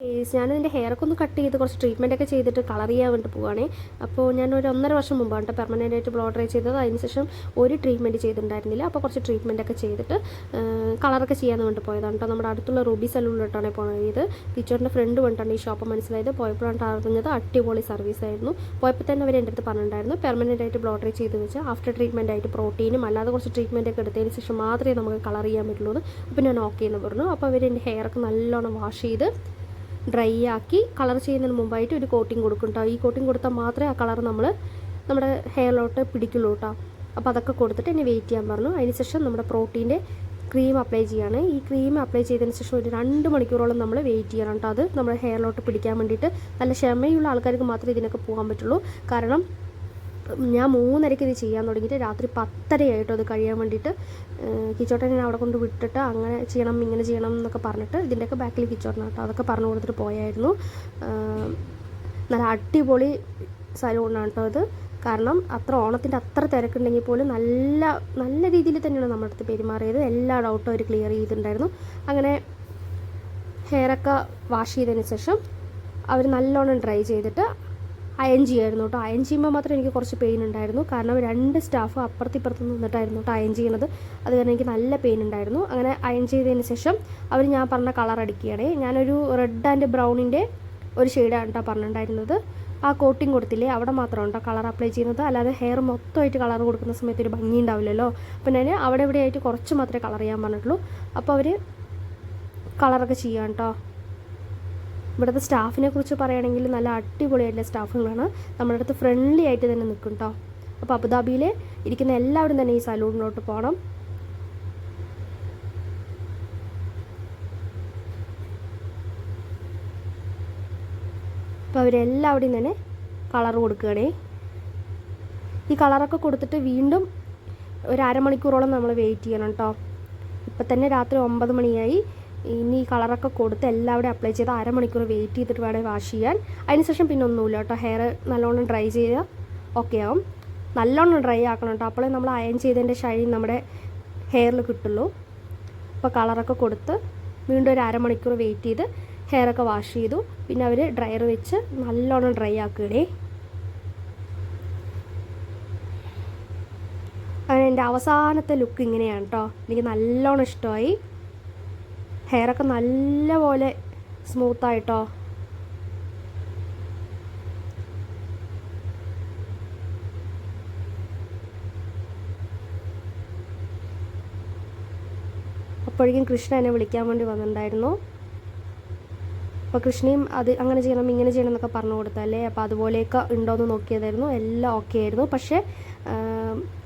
Ace എന്റെ ഹെയറൊക്കെ ഒന്ന് cut ചെയ്ത് കുറച്ച് ട്രീറ്റ്മെന്റ് ഒക്കെ ചെയ്തിട്ട് കളർ ചെയ്യാൻ വേണ്ടി പോവുകയാണേ അപ്പോൾ ഞാൻ ഒരു ഒന്നര വർഷം മുമ്പാണ് പെർമനന്റ് ആയിട്ട് ബ്ലോ ഡ്രൈ ചെയ്തത്. അതിന് ശേഷം ഒരു ട്രീറ്റ്മെന്റ് ചെയ്തിട്ടുണ്ടായിരുന്നില്ല. അപ്പോൾ കുറച്ച് ട്രീറ്റ്മെന്റ് ഒക്കെ ചെയ്തിട്ട് കളറൊക്കെ ചെയ്യാൻ വേണ്ടി പോയതാണ് കേട്ടോ നമ്മുടെ അടുത്തുള്ള റൂബി സലൂണിലോട്ടാണ് പോയത്. ടീച്ചറിന്റെ ഫ്രണ്ട് കൊണ്ടാണ് ഈ ഷോപ്പ് മനസ്സിലായത്. പോയപ്പോഴാണ് അറിഞ്ഞത് അടിപൊളി സർവീസ് ആയിരുന്നു. പോയപ്പോൾ തന്നെ അവർ എന്റെ അടുത്ത് പറഞ്ഞിട്ടുണ്ടായിരുന്നു പെർമനന്റ് ആയിട്ട് ബ്ലോ ഡ്രൈ ചെയ്ത് വെച്ചാൽ ആഫ്റ്റർ ട്രീറ്റ്മെന്റ് ആയിട്ട് പ്രോട്ടീനും അല്ലാതെ കുറച്ച് ട്രീറ്റ്മെന്റ് ഒക്കെ എടുത്തതിന് ശേഷം മാത്രമേ നമുക്ക് കളർ ചെയ്യാൻ പറ്റുള്ളൂ. അപ്പോൾ ഞാൻ ഓക്കെ എന്ന് പറഞ്ഞു. അപ്പോൾ അവർ എന്റെ ഹെയറൊക്കെ നല്ലോണം വാഷ് ചെയ്ത് ഡ്രൈ ആക്കി കളർ ചെയ്യുന്നതിന് മുമ്പായിട്ട് ഒരു കോട്ടിങ് കൊടുക്കും കേട്ടോ ഈ കോട്ടിങ് കൊടുത്താൽ മാത്രമേ ആ കളർ നമ്മൾ നമ്മുടെ ഹെയറിലോട്ട് പിടിക്കുള്ളൂ കേട്ടോ അപ്പോൾ അതൊക്കെ കൊടുത്തിട്ട് എന്നെ വെയിറ്റ് ചെയ്യാൻ പറഞ്ഞു. അതിനുശേഷം നമ്മുടെ പ്രോട്ടീന്റെ ക്രീം അപ്ലൈ ചെയ്യാണ്. ഈ ക്രീം അപ്ലൈ ചെയ്തതിന് ശേഷം ഒരു രണ്ട് മണിക്കൂറോളം നമ്മൾ വെയിറ്റ് ചെയ്യണം കേട്ടോ അത് നമ്മുടെ ഹെയറിലോട്ട് പിടിക്കാൻ വേണ്ടിയിട്ട് നല്ല ക്ഷമയുള്ള ആൾക്കാർക്ക് മാത്രമേ ഇതിനൊക്കെ പോകാൻ പറ്റുള്ളൂ. കാരണം ഞാൻ മൂന്നരയ്ക്ക് ഇത് ചെയ്യാൻ തുടങ്ങിയിട്ട് രാത്രി പത്തരയായിട്ടോ അത് കഴിയാൻ വേണ്ടിയിട്ട് ഞാൻ അവിടെ കൊണ്ട് വിട്ടിട്ട് അങ്ങനെ ചെയ്യണം ഇങ്ങനെ ചെയ്യണം എന്നൊക്കെ പറഞ്ഞിട്ട് ഇതിന്റെയൊക്കെ ബാക്കിൽ കിച്ചോട്ടൻ കേട്ടോ അതൊക്കെ പറഞ്ഞു കൊടുത്തിട്ട് പോയായിരുന്നു. നല്ല അടിപൊളി സലൂണാണ് കേട്ടോ അത് കാരണം അത്ര ഓണത്തിന്റെ അത്ര തിരക്കുണ്ടെങ്കിൽ പോലും നല്ല നല്ല രീതിയിൽ തന്നെയാണ് നമ്മുടെ അടുത്ത് പെരുമാറിയത്. എല്ലാ ഡൗട്ടും അവർ ക്ലിയർ ചെയ്തിട്ടുണ്ടായിരുന്നു. അങ്ങനെ ഹെയറൊക്കെ വാഷ് ചെയ്തതിന് ശേഷം അവർ നല്ലോണം ഡ്രൈ ചെയ്തിട്ട് അയൺ ചെയ്യായിരുന്നു കേട്ടോ. അയൺ ചെയ്യുമ്പോൾ മാത്രം എനിക്ക് കുറച്ച് പെയിൻ ഉണ്ടായിരുന്നു. കാരണം രണ്ട് സ്റ്റാഫ് അപ്പുറത്തിപ്പുറത്ത് നിന്നിട്ടായിരുന്നു കേട്ടോ അയൺ ചെയ്യണത്. അത് കാരണം എനിക്ക് നല്ല പെയിൻ ഉണ്ടായിരുന്നു. അങ്ങനെ അയൺ ചെയ്തതിന് ശേഷം അവർ ഞാൻ പറഞ്ഞ കളർ അടിക്കുകയാണേ. ഞാനൊരു റെഡ് ആൻഡ് ബ്രൗണിന്റെ ഒരു ഷെയ്ഡാണ് കേട്ടോ പറഞ്ഞിട്ടുണ്ടായിരുന്നത്. ആ കോട്ടിങ് കൊടുത്തില്ലേ? അവിടെ മാത്രം കേട്ടോ കളർ അപ്ലൈ ചെയ്യുന്നത്. അല്ലാതെ ഹെയർ മൊത്തമായിട്ട് കളർ കൊടുക്കുന്ന സമയത്ത് ഒരു ഭംഗി ഉണ്ടാവില്ലല്ലോ. അപ്പോൾ ഞാൻ അവിടെ ഇവിടെ ആയിട്ട് കുറച്ച് മാത്രമേ കളർ ചെയ്യാൻ പറഞ്ഞിട്ടുള്ളൂ. അപ്പോൾ അവർ കളറൊക്കെ ചെയ്യാം കേട്ടോ. ഇവിടുത്തെ സ്റ്റാഫിനെ കുറിച്ച് പറയുകയാണെങ്കിൽ നല്ല അടിപൊളിയായിട്ടുള്ള സ്റ്റാഫുകളാണ്. നമ്മുടെ അടുത്ത് ഫ്രണ്ട്ലി ആയിട്ട് തന്നെ നിൽക്കും കേട്ടോ അപ്പോൾ അബുദാബിയിൽ ഇരിക്കുന്ന എല്ലാവരും തന്നെ ഈ സലൂണിലോട്ട് പോകണം അപ്പോൾ അവരെല്ലാവിടെയും തന്നെ കളർ കൊടുക്കുകയാണേ. ഈ കളറൊക്കെ കൊടുത്തിട്ട് വീണ്ടും ഒരു അരമണിക്കൂറോളം നമ്മൾ വെയിറ്റ് ചെയ്യണം കേട്ടോ ഇപ്പം തന്നെ രാത്രി ഒമ്പത് മണിയായി. ഇനി കളറൊക്കെ കൊടുത്ത് എല്ലാവരും അപ്ലൈ ചെയ്ത് അരമണിക്കൂർ വെയിറ്റ് ചെയ്തിട്ട് വേണേൽ വാഷ് ചെയ്യാൻ. അതിനുശേഷം പിന്നെ ഒന്നുമില്ല കേട്ടോ. ഹെയർ നല്ലോണം ഡ്രൈ ചെയ്ത് ഓക്കെ ആവും. നല്ലോണം ഡ്രൈ ആക്കണം കേട്ടോ. അപ്പോഴേ നമ്മൾ അയൺ ചെയ്തതിന്റെ ഷൈൻ നമ്മുടെ ഹെയറിൽ കിട്ടുള്ളൂ. അപ്പോൾ കളറൊക്കെ കൊടുത്ത് വീണ്ടും ഒരു അരമണിക്കൂർ വെയിറ്റ് ചെയ്ത് ഹെയറൊക്കെ വാഷ് ചെയ്തു. പിന്നെ അവർ ഡ്രയർ വെച്ച് നല്ലോണം ഡ്രൈ ആക്കുകയാണേ. അങ്ങനെ എന്റെ അവസാനത്തെ ലുക്ക് ഇങ്ങനെയാണ് കേട്ടോ. എനിക്ക് നല്ലോണം ഇഷ്ടമായി. ഹെയറൊക്കെ നല്ലപോലെ സ്മൂത്തായിട്ടോ? അപ്പോഴേക്കും കൃഷ്ണ എന്നെ വിളിക്കാൻ വേണ്ടി വന്നിട്ടുണ്ടായിരുന്നു. അപ്പോൾ കൃഷ്ണയും അത് അങ്ങനെ ചെയ്യണം ഇങ്ങനെ ചെയ്യണം എന്നൊക്കെ പറഞ്ഞു കൊടുത്തല്ലേ അപ്പോൾ അതുപോലെയൊക്കെ ഉണ്ടോയെന്ന് നോക്കിയതായിരുന്നു. എല്ലാം ഓക്കെ ആയിരുന്നു. പക്ഷേ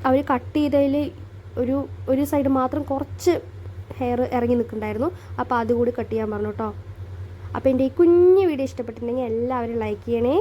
അവർ കട്ട് ചെയ്തതിൽ ഒരു ഒരു സൈഡ് മാത്രം കുറച്ച് ഹെയർ ഇറങ്ങി നിൽക്കുന്നുണ്ടായിരുന്നു. അപ്പോൾ അതുകൂടി കട്ട് ചെയ്യാൻ പറഞ്ഞു കേട്ടോ. അപ്പോൾ എന്റെ ഈ കുഞ്ഞു വീഡിയോ ഇഷ്ടപ്പെട്ടിട്ടുണ്ടെങ്കിൽ എല്ലാവരും ലൈക്ക് ചെയ്യണേ.